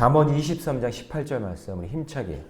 잠언 23장 18절 말씀 우리 힘차게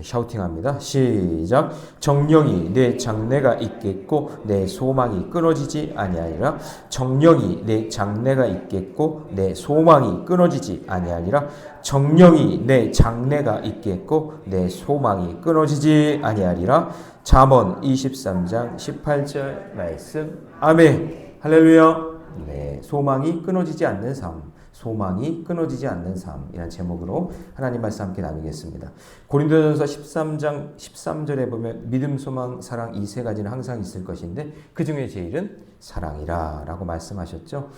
샤우팅합니다. 시작. 정령이 내 장래가 있겠고 내 소망이 끊어지지 아니하리라. 정령이 내 장래가 있겠고 내 소망이 끊어지지 아니하리라. 정령이 내 장래가 있겠고 내 소망이 끊어지지 아니하리라. 잠언 23장 18절 말씀. 아멘. 할렐루야. 네, 소망이 끊어지지 않는 삶. 소망이 끊어지지 않는 삶이라는 제목으로 하나님 말씀 함께 나누겠습니다. 고린도전서 13장 13절에 보면 믿음, 소망, 사랑 이 세 가지는 항상 있을 것인데 그 중에 제일은 사랑이라라고 말씀하셨죠.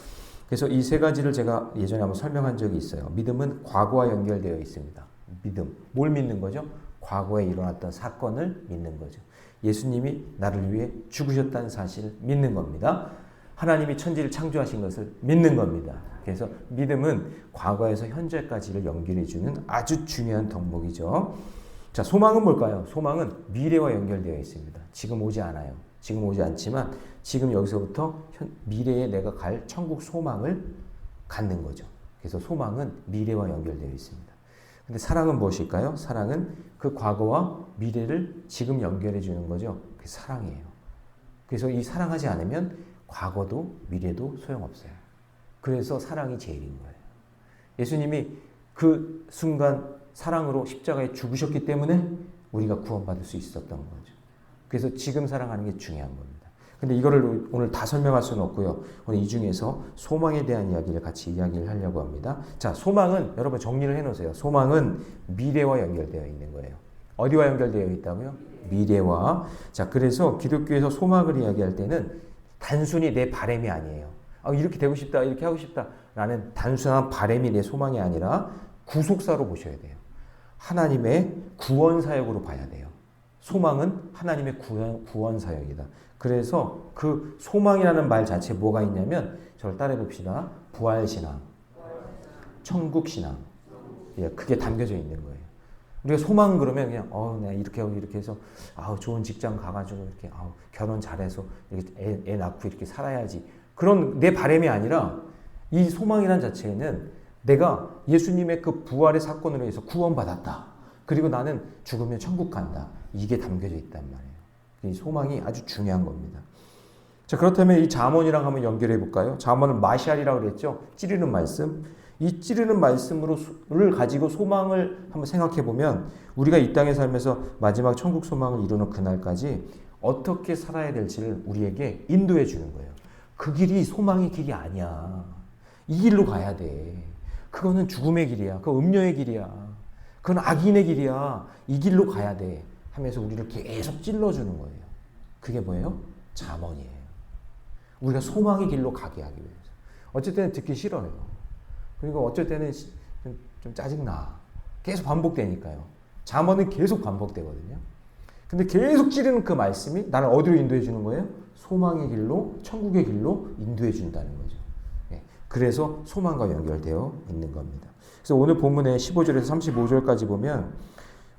그래서 이 세 가지를 제가 예전에 한번 설명한 적이 있어요. 믿음은 과거와 연결되어 있습니다. 믿음. 뭘 믿는 거죠? 과거에 일어났던 사건을 믿는 거죠. 예수님이 나를 위해 죽으셨다는 사실을 믿는 겁니다. 하나님이 천지를 창조하신 것을 믿는 겁니다. 그래서 믿음은 과거에서 현재까지를 연결해 주는 아주 중요한 덕목이죠. 자, 소망은 뭘까요? 소망은 미래와 연결되어 있습니다. 지금 오지 않아요. 지금 오지 않지만 지금 여기서부터 현, 미래에 내가 갈 천국 소망을 갖는 거죠. 그래서 소망은 미래와 연결되어 있습니다. 근데 사랑은 무엇일까요? 사랑은 그 과거와 미래를 지금 연결해 주는 거죠. 그 사랑이에요. 그래서 이 사랑하지 않으면 과거도 미래도 소용없어요. 그래서 사랑이 제일인 거예요. 예수님이 그 순간 사랑으로 십자가에 죽으셨기 때문에 우리가 구원받을 수 있었던 거죠. 그래서 지금 사랑하는 게 중요한 겁니다. 근데 이거를 오늘 다 설명할 수는 없고요. 오늘 이 중에서 소망에 대한 이야기를 같이 이야기를 하려고 합니다. 자, 소망은 여러분 정리를 해 놓으세요. 소망은 미래와 연결되어 있는 거예요. 어디와 연결되어 있다고요? 미래와. 자, 그래서 기독교에서 소망을 이야기할 때는 단순히 내 바램이 아니에요. 아, 이렇게 되고 싶다, 이렇게 하고 싶다. 라는 단순한 바램이 내 소망이 아니라 구속사로 보셔야 돼요. 하나님의 구원 사역으로 봐야 돼요. 소망은 하나님의 구원, 구원 사역이다. 그래서 그 소망이라는 말 자체에 뭐가 있냐면 저를 따라해 봅시다. 부활 신앙, 천국 신앙. 예, 그게 담겨져 있는 거예요. 우리가 소망 그러면 그냥 어, 내가 이렇게 하고 이렇게 해서 아, 좋은 직장 가가지고 이렇게 아, 결혼 잘해서 이렇게 애, 애 낳고 이렇게 살아야지. 그런 내 바람이 아니라 이 소망이란 자체는 내가 예수님의 그 부활의 사건으로 해서 구원받았다. 그리고 나는 죽으면 천국 간다. 이게 담겨져 있단 말이에요. 이 소망이 아주 중요한 겁니다. 자, 그렇다면 이 잠언이랑 한번 연결해 볼까요? 잠언은 마샬이라고 그랬죠? 찌르는 말씀. 이 찌르는 말씀으로를 가지고 소망을 한번 생각해 보면 우리가 이 땅에 살면서 마지막 천국 소망을 이루는 그날까지 어떻게 살아야 될지를 우리에게 인도해 주는 거예요. 그 길이 소망의 길이 아니야. 이 길로 가야 돼. 그거는 죽음의 길이야. 그 음료의 길이야. 그건 악인의 길이야. 이 길로 가야 돼. 하면서 우리를 계속 찔러주는 거예요. 그게 뭐예요? 잠언이에요. 우리가 소망의 길로 가게 하기 위해서. 어쩔 때는 듣기 싫어요. 그리고 어쩔 때는 좀, 좀 짜증나. 계속 반복되니까요. 잠언은 계속 반복되거든요. 근데 계속 찌르는 그 말씀이 나를 어디로 인도해 주는 거예요? 소망의 길로, 천국의 길로 인도해 준다는 거죠. 예. 그래서 소망과 연결되어 있는 겁니다. 그래서 오늘 본문의 15절에서 35절까지 보면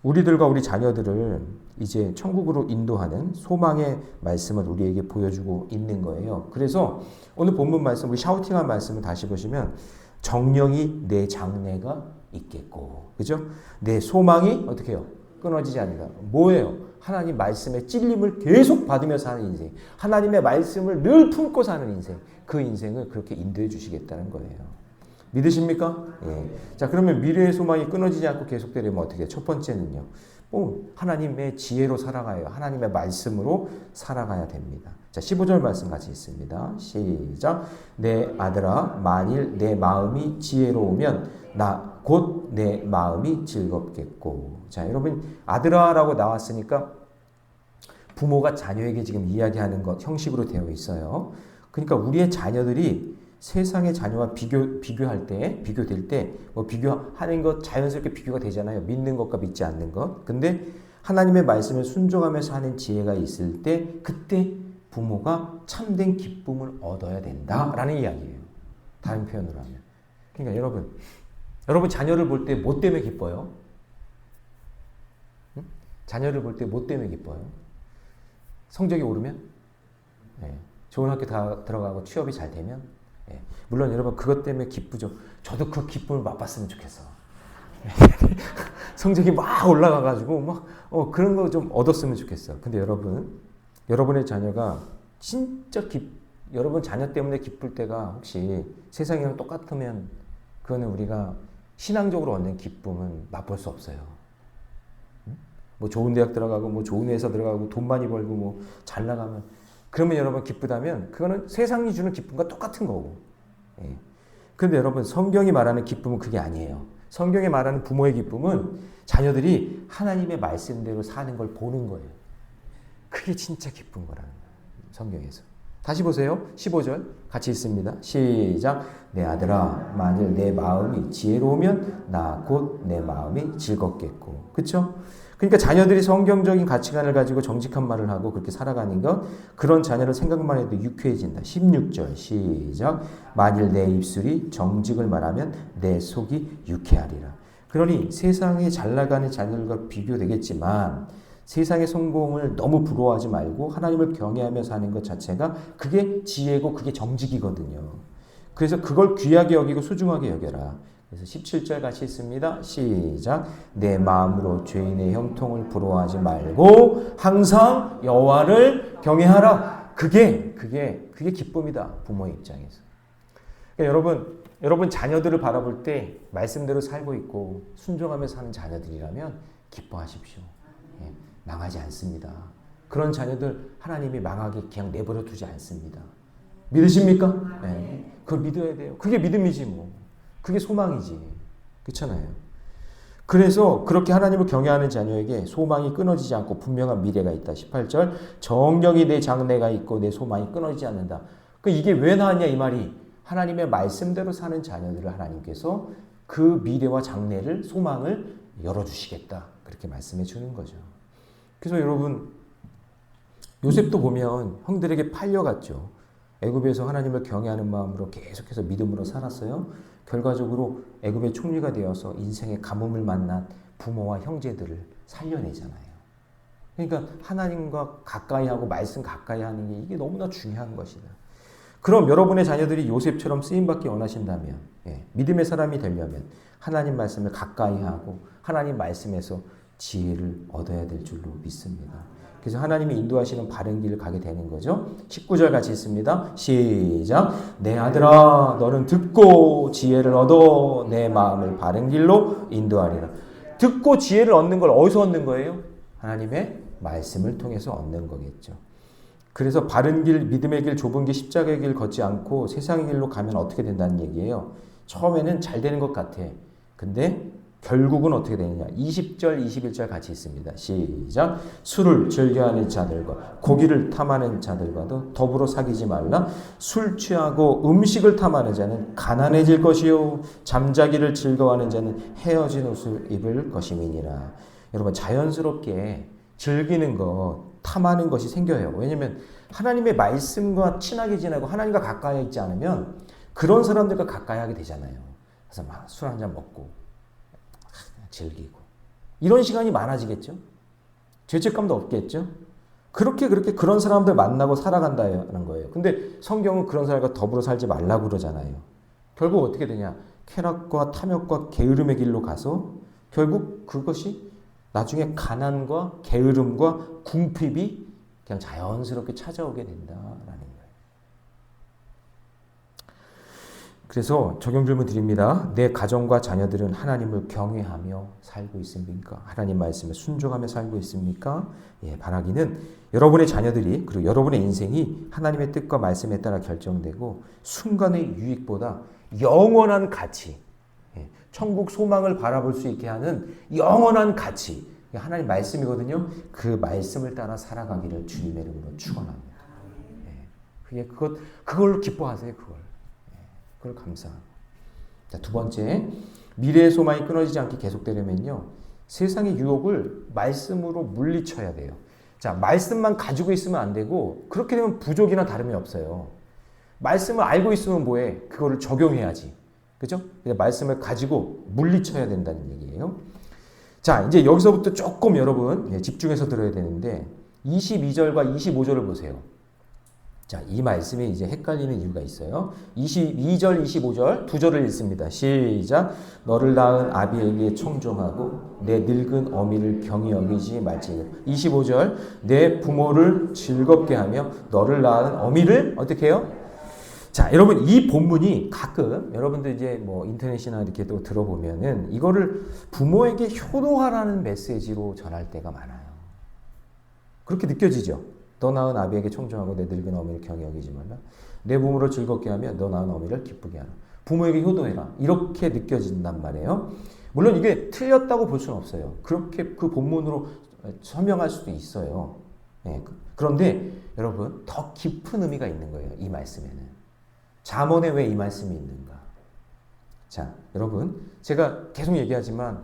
우리들과 우리 자녀들을 이제 천국으로 인도하는 소망의 말씀을 우리에게 보여주고 있는 거예요. 그래서 오늘 본문 말씀, 우리 샤우팅한 말씀을 다시 보시면 정령이 내 장래가 있겠고, 그죠? 내 소망이 어떻게 해요? 끊어지지 않는다. 뭐예요? 하나님 말씀의 찔림을 계속 받으며 사는 인생. 하나님의 말씀을 늘 품고 사는 인생. 그 인생을 그렇게 인도해 주시겠다는 거예요. 믿으십니까? 예. 자, 그러면 미래의 소망이 끊어지지 않고 계속되려면 어떻게? 첫 번째는요. 뭐 하나님의 지혜로 살아가요. 하나님의 말씀으로 살아가야 됩니다. 자, 15절 말씀 같이 있습니다. 시작. 내 아들아, 만일 내 마음이 지혜로우면 나 곧 내 마음이 즐겁겠고. 자, 여러분, 아들아라고 나왔으니까 부모가 자녀에게 지금 이야기하는 것 형식으로 되어 있어요. 그러니까 우리의 자녀들이 세상의 자녀와 비교, 비교할 때, 비교될 때, 뭐 비교하는 것 자연스럽게 비교가 되잖아요. 믿는 것과 믿지 않는 것. 근데 하나님의 말씀을 순종하면서 하는 지혜가 있을 때, 그때 부모가 참된 기쁨을 얻어야 된다라는 이야기예요. 다른 표현으로 하면. 그러니까 여러분, 여러분 자녀를 볼 때 뭐 때문에 기뻐요? 응? 자녀를 볼 때 뭐 때문에 기뻐요? 성적이 오르면? 네. 좋은 학교 다 들어가고 취업이 잘 되면? 네. 물론 여러분 그것 때문에 기쁘죠. 저도 그 기쁨을 맛봤으면 좋겠어. 성적이 막 올라가가지고 막 어, 그런 거 좀 얻었으면 좋겠어. 근데 여러분, 여러분의 자녀가 진짜 기, 여러분 자녀 때문에 기쁠 때가 혹시 세상이랑 똑같으면 그거는 우리가 신앙적으로 얻는 기쁨은 맛볼 수 없어요. 응? 뭐 좋은 대학 들어가고 뭐 좋은 회사 들어가고 돈 많이 벌고 뭐 잘 나가면 그러면 여러분 기쁘다면 그거는 세상이 주는 기쁨과 똑같은 거고. 예. 근데 여러분 성경이 말하는 기쁨은 그게 아니에요. 성경이 말하는 부모의 기쁨은 자녀들이 하나님의 말씀대로 사는 걸 보는 거예요. 그게 진짜 기쁜 거라는 거예요. 성경에서. 다시 보세요. 15절 같이 있습니다. 시작. 내 아들아 만일 내 마음이 지혜로우면 나 곧 내 마음이 즐겁겠고. 그렇죠? 그러니까 자녀들이 성경적인 가치관을 가지고 정직한 말을 하고 그렇게 살아가는 것 그런 자녀를 생각만 해도 유쾌해진다. 16절 시작. 만일 내 입술이 정직을 말하면 내 속이 유쾌하리라. 그러니 세상에 잘 나가는 자녀들과 비교되겠지만 세상의 성공을 너무 부러워하지 말고 하나님을 경외하며 사는 것 자체가 그게 지혜고 그게 정직이거든요. 그래서 그걸 귀하게 여기고 소중하게 여겨라. 그래서 17절 같이 있습니다. 시작. 내 마음으로 죄인의 형통을 부러워하지 말고 항상 여호와를 경외하라. 그게 그게 그게 기쁨이다. 부모의 입장에서. 그러니까 여러분 여러분 자녀들을 바라볼 때 말씀대로 살고 있고 순종하며 사는 자녀들이라면 기뻐하십시오. 예, 망하지 않습니다. 그런 자녀들 하나님이 망하게 그냥 내버려 두지 않습니다. 믿으십니까? 네. 그걸 믿어야 돼요. 그게 믿음이지 뭐. 그게 소망이지. 그렇잖아요. 그래서 그렇게 하나님을 경외하는 자녀에게 소망이 끊어지지 않고 분명한 미래가 있다. 18절 정령이 내 장래가 있고 내 소망이 끊어지지 않는다. 그 이게 왜 나왔냐 이 말이 하나님의 말씀대로 사는 자녀들을 하나님께서 그 미래와 장래를 소망을 열어주시겠다. 그렇게 말씀해 주는 거죠. 그래서 여러분 요셉도 보면 형들에게 팔려갔죠. 애굽에서 하나님을 경외하는 마음으로 계속해서 믿음으로 살았어요. 결과적으로 애굽의 총리가 되어서 인생의 가뭄을 만난 부모와 형제들을 살려내잖아요. 그러니까 하나님과 가까이 하고 말씀 가까이 하는 게 이게 너무나 중요한 것이다. 그럼 여러분의 자녀들이 요셉처럼 쓰임받기 원하신다면 예, 믿음의 사람이 되려면 하나님 말씀을 가까이 하고 하나님 말씀에서 지혜를 얻어야 될 줄로 믿습니다. 그래서 하나님이 인도하시는 바른 길을 가게 되는 거죠. 19절 같이 있습니다. 시작. 내 아들아, 너는 듣고 지혜를 얻어 내 마음을 바른 길로 인도하리라. 듣고 지혜를 얻는 걸 어디서 얻는 거예요? 하나님의 말씀을 통해서 얻는 거겠죠. 그래서 바른 길, 믿음의 길, 좁은 길, 십자가의 길 걷지 않고 세상의 길로 가면 어떻게 된다는 얘기예요. 처음에는 잘 되는 것 같아. 근데 결국은 어떻게 되느냐. 20절, 21절 같이 있습니다. 시작. 술을 즐겨하는 자들과 고기를 탐하는 자들과도 더불어 사귀지 말라. 술 취하고 음식을 탐하는 자는 가난해질 것이요. 잠자기를 즐거워하는 자는 헤어진 옷을 입을 것임이니라. 여러분, 자연스럽게 즐기는 것, 탐하는 것이 생겨요. 왜냐면 하나님의 말씀과 친하게 지내고 하나님과 가까이 있지 않으면 그런 사람들과 가까이 하게 되잖아요. 그래서 막 술 한 잔 먹고 즐기고 이런 시간이 많아지겠죠. 죄책감도 없겠죠. 그렇게 그렇게 그런 사람들 만나고 살아간다는 거예요. 근데 성경은 그런 사람과 더불어 살지 말라고 그러잖아요. 결국 어떻게 되냐? 쾌락과 탐욕과 게으름의 길로 가서 결국 그것이 나중에 가난과 게으름과 궁핍이 그냥 자연스럽게 찾아오게 된다라는 거예요. 그래서 적용 질문 드립니다. 내 가정과 자녀들은 하나님을 경외하며 살고 있습니까? 하나님 말씀에 순종하며 살고 있습니까? 예, 바라기는 여러분의 자녀들이 그리고 여러분의 인생이 하나님의 뜻과 말씀에 따라 결정되고 순간의 유익보다 영원한 가치, 예, 천국 소망을 바라볼 수 있게 하는 영원한 가치, 하나님 말씀이거든요. 그 말씀을 따라 살아가기를 주님의 이름으로 축원합니다. 예, 그게 그것 그걸 기뻐하세요. 그걸. 그걸 감사하고. 자, 두 번째, 미래의 소망이 끊어지지 않게 계속되려면요. 세상의 유혹을 말씀으로 물리쳐야 돼요. 자, 말씀만 가지고 있으면 안 되고, 그렇게 되면 부족이나 다름이 없어요. 말씀을 알고 있으면 뭐해? 그거를 적용해야지. 그죠? 말씀을 가지고 물리쳐야 된다는 얘기예요. 자, 이제 여기서부터 조금 여러분 예, 집중해서 들어야 되는데, 22절과 25절을 보세요. 자, 이 말씀이 이제 헷갈리는 이유가 있어요. 22절, 25절 두 절을 읽습니다. 시작. 너를 낳은 아비에게 청종하고 내 늙은 어미를 경히 여기지 말지. 25절. 내 부모를 즐겁게 하며 너를 낳은 어미를 어떻게 해요? 자, 여러분 이 본문이 가끔 여러분들 이제 뭐 인터넷이나 이렇게 또 들어보면은 이거를 부모에게 효도하라는 메시지로 전할 때가 많아요. 그렇게 느껴지죠. 너 낳은 아비에게 청종하고 내 늙은 어미를 경히 여기지 말라. 내 부모를 즐겁게 하며 너 낳은 어미를 기쁘게 하라. 부모에게 효도해라. 이렇게 느껴진단 말이에요. 물론 이게 틀렸다고 볼 수는 없어요. 그렇게 그 본문으로 설명할 수도 있어요. 네. 그런데 여러분 더 깊은 의미가 있는 거예요. 이 말씀에는. 잠언에 왜 이 말씀이 있는가? 자, 여러분 제가 계속 얘기하지만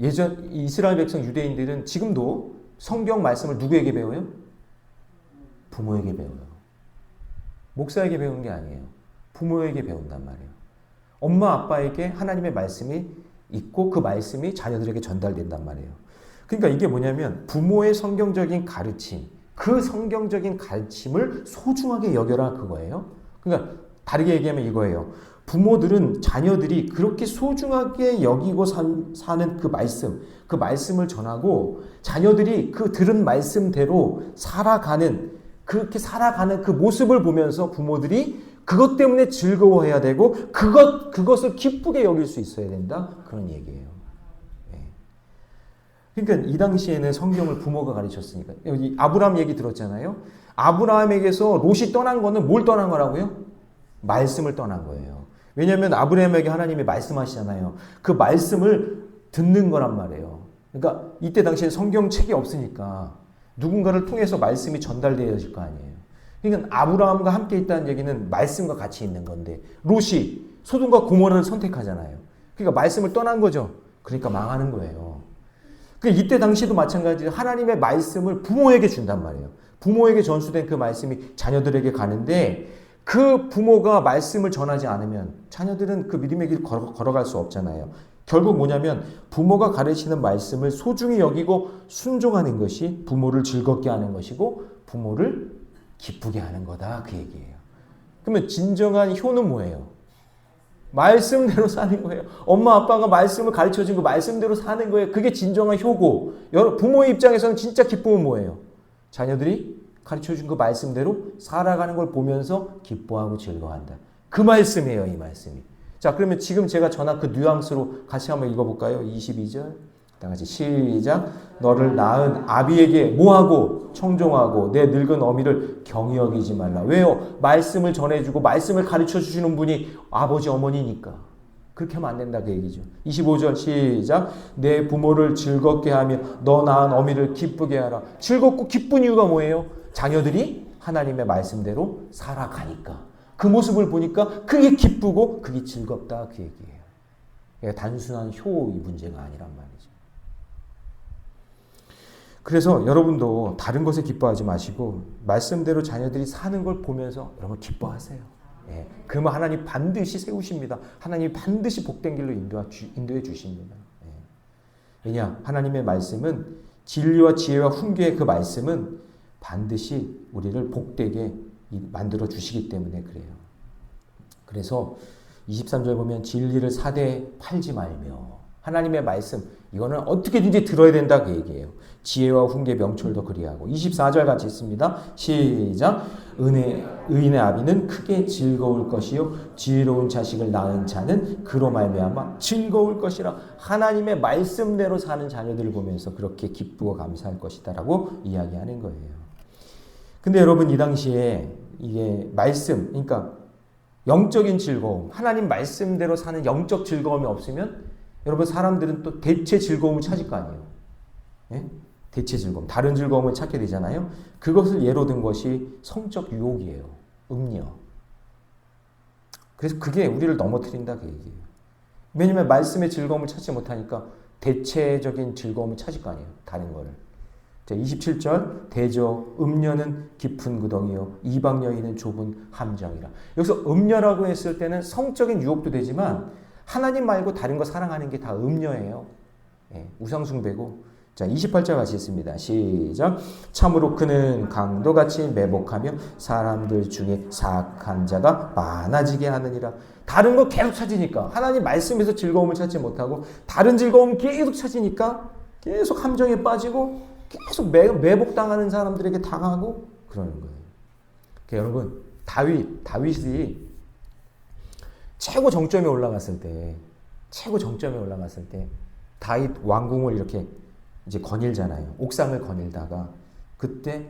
예전 이스라엘 백성 유대인들은 지금도 성경 말씀을 누구에게 배워요? 부모에게 배워요. 목사에게 배우는 게 아니에요. 부모에게 배운단 말이에요. 엄마 아빠에게 하나님의 말씀이 있고 그 말씀이 자녀들에게 전달된단 말이에요. 그러니까 이게 뭐냐면 부모의 성경적인 가르침, 그 성경적인 가르침을 소중하게 여겨라 그거예요. 그러니까 다르게 얘기하면 이거예요. 부모들은 자녀들이 그렇게 소중하게 여기고 산, 사는 그 말씀, 그 말씀을 전하고 자녀들이 그 들은 말씀대로 살아가는 그렇게 살아가는 그 모습을 보면서 부모들이 그것 때문에 즐거워해야 되고 그것 그것을 기쁘게 여길 수 있어야 된다 그런 얘기예요. 예. 그러니까 이 당시에는 성경을 부모가 가르쳤으니까 여기 아브라함 얘기 들었잖아요. 아브라함에게서 롯이 떠난 거는 뭘 떠난 거라고요? 말씀을 떠난 거예요. 왜냐하면 아브라함에게 하나님이 말씀하시잖아요. 그 말씀을 듣는 거란 말이에요. 그러니까 이때 당시에 성경책이 없으니까 누군가를 통해서 말씀이 전달되어질 거 아니에요. 그러니까 아브라함과 함께 있다는 얘기는 말씀과 같이 있는 건데 롯이 소돔과 고모라를 선택하잖아요. 그러니까 말씀을 떠난 거죠. 그러니까 망하는 거예요. 그 이때 당시도 마찬가지로 하나님의 말씀을 부모에게 준단 말이에요. 부모에게 전수된 그 말씀이 자녀들에게 가는데 그 부모가 말씀을 전하지 않으면 자녀들은 그 믿음의 길 걸어, 걸어갈 수 없잖아요. 결국 뭐냐면 부모가 가르치는 말씀을 소중히 여기고 순종하는 것이 부모를 즐겁게 하는 것이고 부모를 기쁘게 하는 거다 그 얘기예요. 그러면 진정한 효는 뭐예요? 말씀대로 사는 거예요. 엄마 아빠가 말씀을 가르쳐 준그 말씀대로 사는 거예요. 그게 진정한 효고. 부모의 입장에서는 진짜 기쁨은 뭐예요? 자녀들이 가르쳐 준 그 말씀대로 살아가는 걸 보면서 기뻐하고 즐거워한다. 그 말씀이에요, 이 말씀이. 자, 그러면 지금 제가 전한 그 뉘앙스로 같이 한번 읽어볼까요? 22절. 다 같이 시작. 너를 낳은 아비에게 뭐하고 청종하고 내 늙은 어미를 경히 여기지 말라. 왜요? 말씀을 전해주고 말씀을 가르쳐 주시는 분이 아버지 어머니니까. 그렇게 하면 안 된다 그 얘기죠. 25절 시작. 내 부모를 즐겁게 하며 너 낳은 어미를 기쁘게 하라. 즐겁고 기쁜 이유가 뭐예요? 자녀들이 하나님의 말씀대로 살아가니까. 그 모습을 보니까 그게 기쁘고 그게 즐겁다 그 얘기예요. 단순한 효의 문제가 아니란 말이죠. 그래서 여러분도 다른 것에 기뻐하지 마시고 말씀대로 자녀들이 사는 걸 보면서 여러분 기뻐하세요. 예. 그러면 하나님 반드시 세우십니다. 하나님 반드시 복된 길로 인도해 주십니다. 예. 왜냐 하나님의 말씀은 진리와 지혜와 훈계의 그 말씀은 반드시 우리를 복되게 만들어 주시기 때문에 그래요. 그래서 23절 보면 진리를 사대 팔지 말며 하나님의 말씀 이거는 어떻게든지 들어야 된다 그 얘기예요. 지혜와 훈계 명철도 그리하고 24절 같이 있습니다. 시작 은혜 의인의 아비는 크게 즐거울 것이요 지혜로운 자식을 낳은 자는 그로 말미암아 즐거울 것이라 하나님의 말씀대로 사는 자녀들을 보면서 그렇게 기쁘고 감사할 것이다라고 이야기하는 거예요. 근데 여러분 이 당시에 이게 말씀, 그러니까 영적인 즐거움, 하나님 말씀대로 사는 영적 즐거움이 없으면 여러분 사람들은 또 대체 즐거움을 찾을 거 아니에요. 예? 대체 즐거움, 다른 즐거움을 찾게 되잖아요. 그것을 예로 든 것이 성적 유혹이에요. 음료. 그래서 그게 우리를 넘어뜨린다 그 얘기예요. 왜냐면 말씀의 즐거움을 찾지 못하니까 대체적인 즐거움을 찾을 거 아니에요. 다른 거를. 자, 27절 대저 음녀는 깊은 구덩이요 이방 여인은 좁은 함정이라. 여기서 음녀라고 했을 때는 성적인 유혹도 되지만 하나님 말고 다른 거 사랑하는 게 다 음녀예요. 예, 우상숭배고 자, 28절 같이 있습니다. 시작. 참으로 그는 강도같이 매복하며 사람들 중에 사악한 자가 많아지게 하느니라. 다른 거 계속 찾으니까 하나님 말씀에서 즐거움을 찾지 못하고 다른 즐거움 계속 찾으니까 계속 함정에 빠지고 계속 매, 매복당하는 사람들에게 당하고 그러는 거예요. 그러니까 여러분 다윗 다윗이 최고 정점에 올라갔을 때 최고 정점에 올라갔을 때 다윗 왕궁을 이렇게 이제 거닐잖아요. 옥상을 거닐다가 그때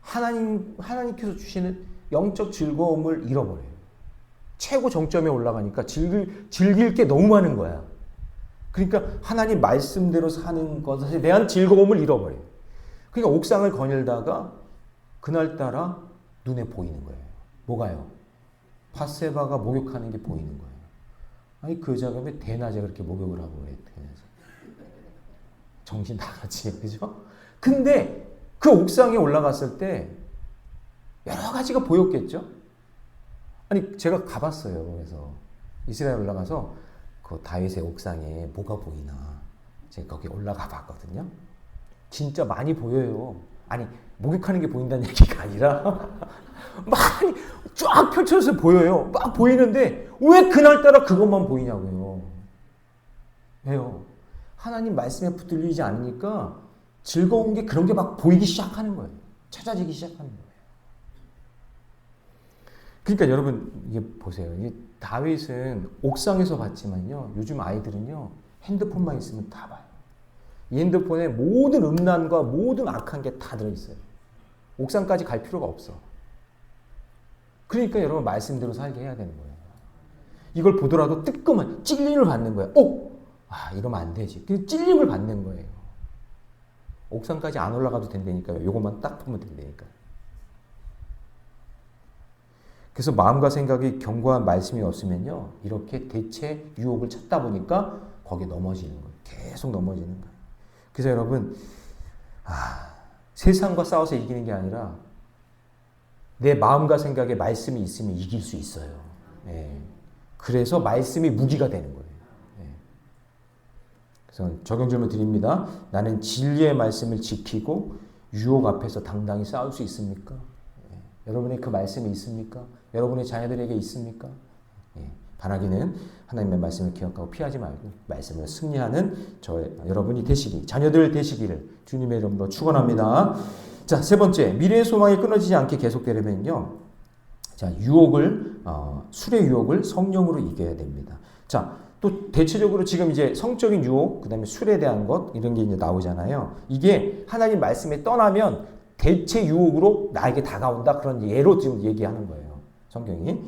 하나님 하나님께서 주시는 영적 즐거움을 잃어버려요. 최고 정점에 올라가니까 즐길 즐길 게 너무 많은 거야. 그러니까 하나님 말씀대로 사는 것에 대한 즐거움을 잃어버려요. 그러니까 옥상을 거닐다가 그날따라 눈에 보이는 거예요. 뭐가요? 바세바가 목욕하는 게 보이는 거예요. 아니 그 여자가 왜 대낮에 그렇게 목욕을 하고 그래? 정신 나갔지, 그죠? 근데 그 옥상에 올라갔을 때 여러 가지가 보였겠죠? 아니 제가 가봤어요. 그래서 이스라엘 올라가서 그 다윗의 옥상에 뭐가 보이나 제가 거기 올라가 봤거든요. 진짜 많이 보여요. 아니 목욕하는 게 보인다는 얘기가 아니라 많이 쫙 펼쳐서 보여요. 막 보이는데 왜 그날따라 그것만 보이냐고요. 왜요? 하나님 말씀에 붙들리지 않으니까 즐거운 게 그런 게 막 보이기 시작하는 거예요. 찾아지기 시작하는 거예요. 그러니까 여러분 이게 보세요. 이게 다윗은 옥상에서 봤지만요. 요즘 아이들은요 핸드폰만 있으면 다 봐요. 이 핸드폰에 모든 음란과 모든 악한 게 다 들어있어요. 옥상까지 갈 필요가 없어. 그러니까 여러분 말씀대로 살게 해야 되는 거예요. 이걸 보더라도 뜨끔한 찔림을 받는 거예요. 오, 아 이러면 안 되지. 그 찔림을 받는 거예요. 옥상까지 안 올라가도 된다니까요. 요것만 딱 보면 된다니까요. 그래서 마음과 생각이 견고한 말씀이 없으면요. 이렇게 대체 유혹을 찾다 보니까 거기에 넘어지는 거예요. 계속 넘어지는 거예요. 그래서 여러분, 아, 세상과 싸워서 이기는 게 아니라 내 마음과 생각에 말씀이 있으면 이길 수 있어요. 예. 그래서 말씀이 무기가 되는 거예요. 예. 그래서 적용 질문 드립니다. 나는 진리의 말씀을 지키고 유혹 앞에서 당당히 싸울 수 있습니까? 예. 여러분의 그 말씀이 있습니까? 여러분의 자녀들에게 있습니까? 예. 바라기는 하나님의 말씀을 기억하고 피하지 말고 말씀을 승리하는 저 여러분이 되시기 자녀들 되시기를 주님의 이름으로 축원합니다. 자, 세 번째, 미래의 소망이 끊어지지 않게 계속되려면요. 자, 유혹을, 어, 술의 유혹을 성령으로 이겨야 됩니다. 자, 또 대체적으로 지금 이제 성적인 유혹, 그 다음에 술에 대한 것, 이런 게 이제 나오잖아요. 이게 하나님 말씀에 떠나면 대체 유혹으로 나에게 다가온다. 그런 예로 지금 얘기하는 거예요. 성경이.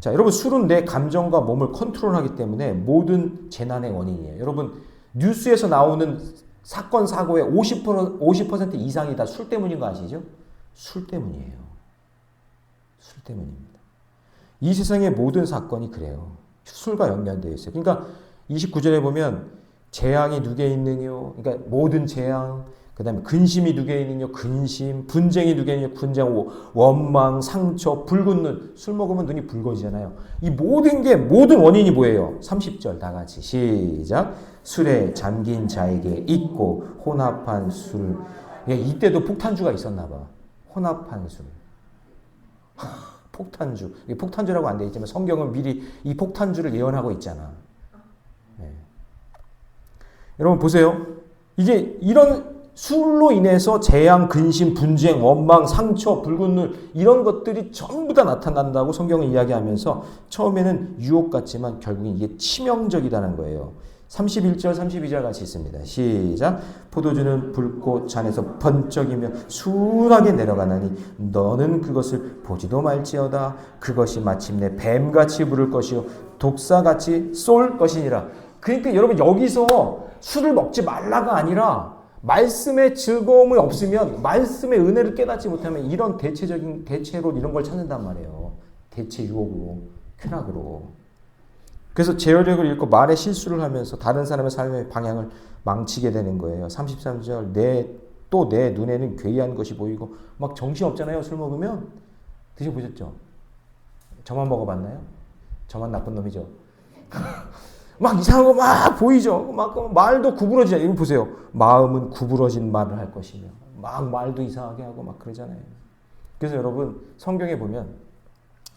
자, 여러분, 술은 내 감정과 몸을 컨트롤하기 때문에 모든 재난의 원인이에요. 여러분, 뉴스에서 나오는 사건 사고의 50% 50% 이상이 다 술 때문인 거 아시죠? 술 때문이에요. 술 때문입니다. 이 세상의 모든 사건이 그래요. 술과 연관되어 있어요. 그러니까 29절에 보면 재앙이 누게 있느뇨. 그러니까 모든 재앙, 그 다음에 근심이 누게 있느뇨. 근심, 분쟁이 누게 있느뇨. 분쟁, 원망, 상처, 붉은 눈. 술 먹으면 눈이 붉어지잖아요. 이 모든 게 모든 원인이 뭐예요? 30절 다 같이 시작. 술에 잠긴 자에게 있고 혼합한 술. 예, 이때도 폭탄주가 있었나 봐. 혼합한 술. 폭탄주. 폭탄주라고 안 돼 있지만 성경은 미리 이 폭탄주를 예언하고 있잖아. 네. 여러분 보세요. 이게 이런 술로 인해서 재앙, 근심, 분쟁, 원망, 상처, 붉은 눈 이런 것들이 전부 다 나타난다고 성경은 이야기하면서 처음에는 유혹 같지만 결국엔 이게 치명적이라는 거예요. 31절, 32절 같이 있습니다. 시작. 포도주는 불꽃 잔에서 번쩍이며 순하게 내려가나니 너는 그것을 보지도 말지어다. 그것이 마침내 뱀같이 부를 것이요 독사같이 쏠 것이니라. 그러니까 여러분 여기서 술을 먹지 말라가 아니라 말씀의 즐거움이 없으면 말씀의 은혜를 깨닫지 못하면 이런 대체적인 대체로 이런 걸 찾는단 말이에요. 대체 유혹으로, 쾌락으로. 그래서 제어력을 잃고 말의 실수를 하면서 다른 사람의 삶의 방향을 망치게 되는 거예요. 33절 내 또 내 눈에는 괴이한 것이 보이고 막 정신 없잖아요. 술 먹으면 드셔보셨죠? 저만 먹어봤나요? 저만 나쁜 놈이죠. 막 이상한 거 막 보이죠. 막 말도 구부러지죠. 이거 보세요. 마음은 구부러진 말을 할 것이며 막 말도 이상하게 하고 막 그러잖아요. 그래서 여러분 성경에 보면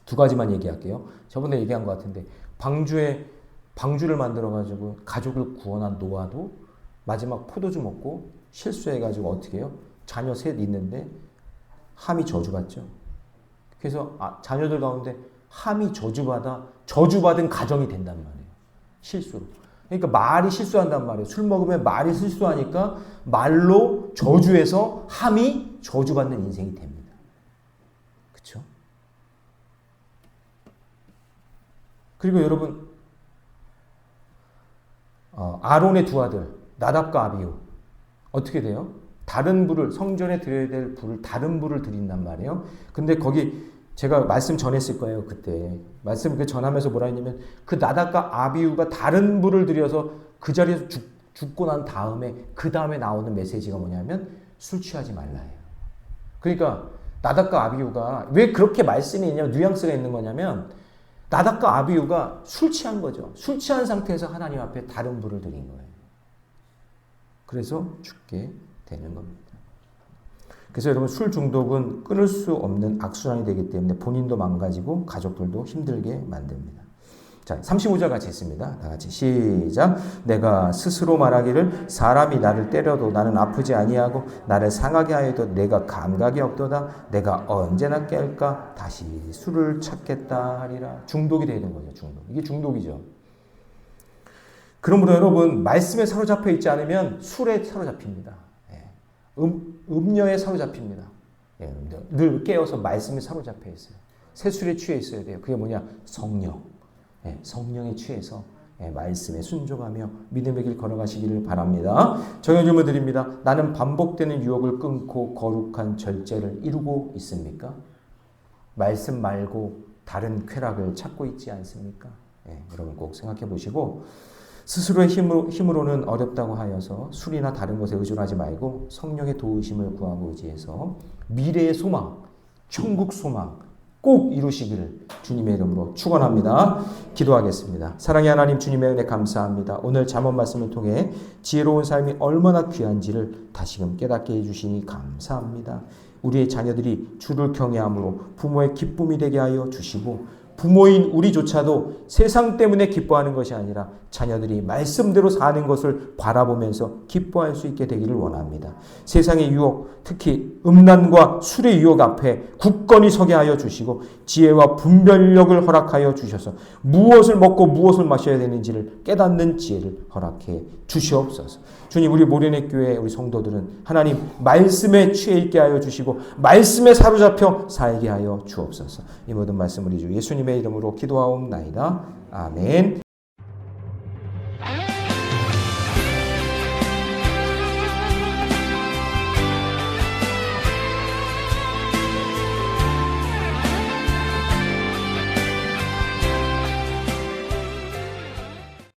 두 가지만 얘기할게요. 저번에 얘기한 것 같은데 방주에 방주를 만들어 가지고 가족을 구원한 노아도 마지막 포도주 먹고 실수해 가지고 어떻게 해요? 자녀 셋 있는데 함이 저주받죠. 그래서 아, 자녀들 가운데 함이 저주받아 저주받은 가정이 된단 말이에요. 실수로. 그러니까 말이 실수한단 말이에요. 술 먹으면 말이 실수하니까 말로 저주해서 함이 저주받는 인생이 됩니다. 그렇죠? 그리고 여러분 어, 아론의 두 아들 나답과 아비우 어떻게 돼요? 다른 불을 성전에 드려야 될 불을 다른 불을 드린단 말이에요. 근데 거기 제가 말씀 전했을 거예요 그때 말씀 그 전하면서 뭐라 했냐면 그 나답과 아비우가 다른 불을 드려서 그 자리에서 죽, 죽고 난 다음에 그 다음에 나오는 메시지가 뭐냐면 술 취하지 말라예요. 그러니까 나답과 아비우가 왜 그렇게 말씀이 있냐면 뉘앙스가 있는 거냐면 나답과 아비우가 술 취한 거죠. 술 취한 상태에서 하나님 앞에 다른 불을 드린 거예요. 그래서 죽게 되는 겁니다. 그래서 여러분 술 중독은 끊을 수 없는 악순환이 되기 때문에 본인도 망가지고 가족들도 힘들게 만듭니다. 자, 35절 같이 있습니다. 다 같이 시작. 내가 스스로 말하기를 사람이 나를 때려도 나는 아프지 아니하고 나를 상하게 하여도 내가 감각이 없도다. 내가 언제나 깰까 다시 술을 찾겠다 하리라. 중독이 되는 거죠. 중독. 이게 중독이죠. 그러므로 여러분 말씀에 사로잡혀 있지 않으면 술에 사로잡힙니다. 예. 음, 음료에 사로잡힙니다. 예, 늘 깨어서 말씀에 사로잡혀 있어요. 새술에 취해 있어야 돼요. 그게 뭐냐? 성령. 예, 성령에 취해서 예, 말씀에 순종하며 믿음의 길 걸어가시기를 바랍니다. 정해 질문 드립니다. 나는 반복되는 유혹을 끊고 거룩한 절제를 이루고 있습니까? 말씀 말고 다른 쾌락을 찾고 있지 않습니까? 예, 여러분 꼭 생각해 보시고 스스로의 힘으로, 힘으로는 어렵다고 하여서 술이나 다른 것에 의존하지 말고 성령의 도우심을 구하고 의지해서 미래의 소망, 천국 소망 꼭 이루시기를 주님의 이름으로 축원합니다. 기도하겠습니다. 사랑의 하나님 주님의 은혜 감사합니다. 오늘 잠언 말씀을 통해 지혜로운 삶이 얼마나 귀한지를 다시금 깨닫게 해 주시니 감사합니다. 우리의 자녀들이 주를 경외함으로 부모의 기쁨이 되게 하여 주시고 부모인 우리조차도 세상 때문에 기뻐하는 것이 아니라 자녀들이 말씀대로 사는 것을 바라보면서 기뻐할 수 있게 되기를 원합니다. 세상의 유혹, 특히 음란과 술의 유혹 앞에 굳건히 서게 하여 주시고 지혜와 분별력을 허락하여 주셔서 무엇을 먹고 무엇을 마셔야 되는지를 깨닫는 지혜를 허락해 주시옵소서. 주님 우리 모련의 교회 우리 성도들은 하나님 말씀에 취해 있게 하여 주시고 말씀에 사로잡혀 살게 하여 주옵소서. 이 모든 말씀 우리 주 예수 이름으로 기도하옵나이다. 아멘.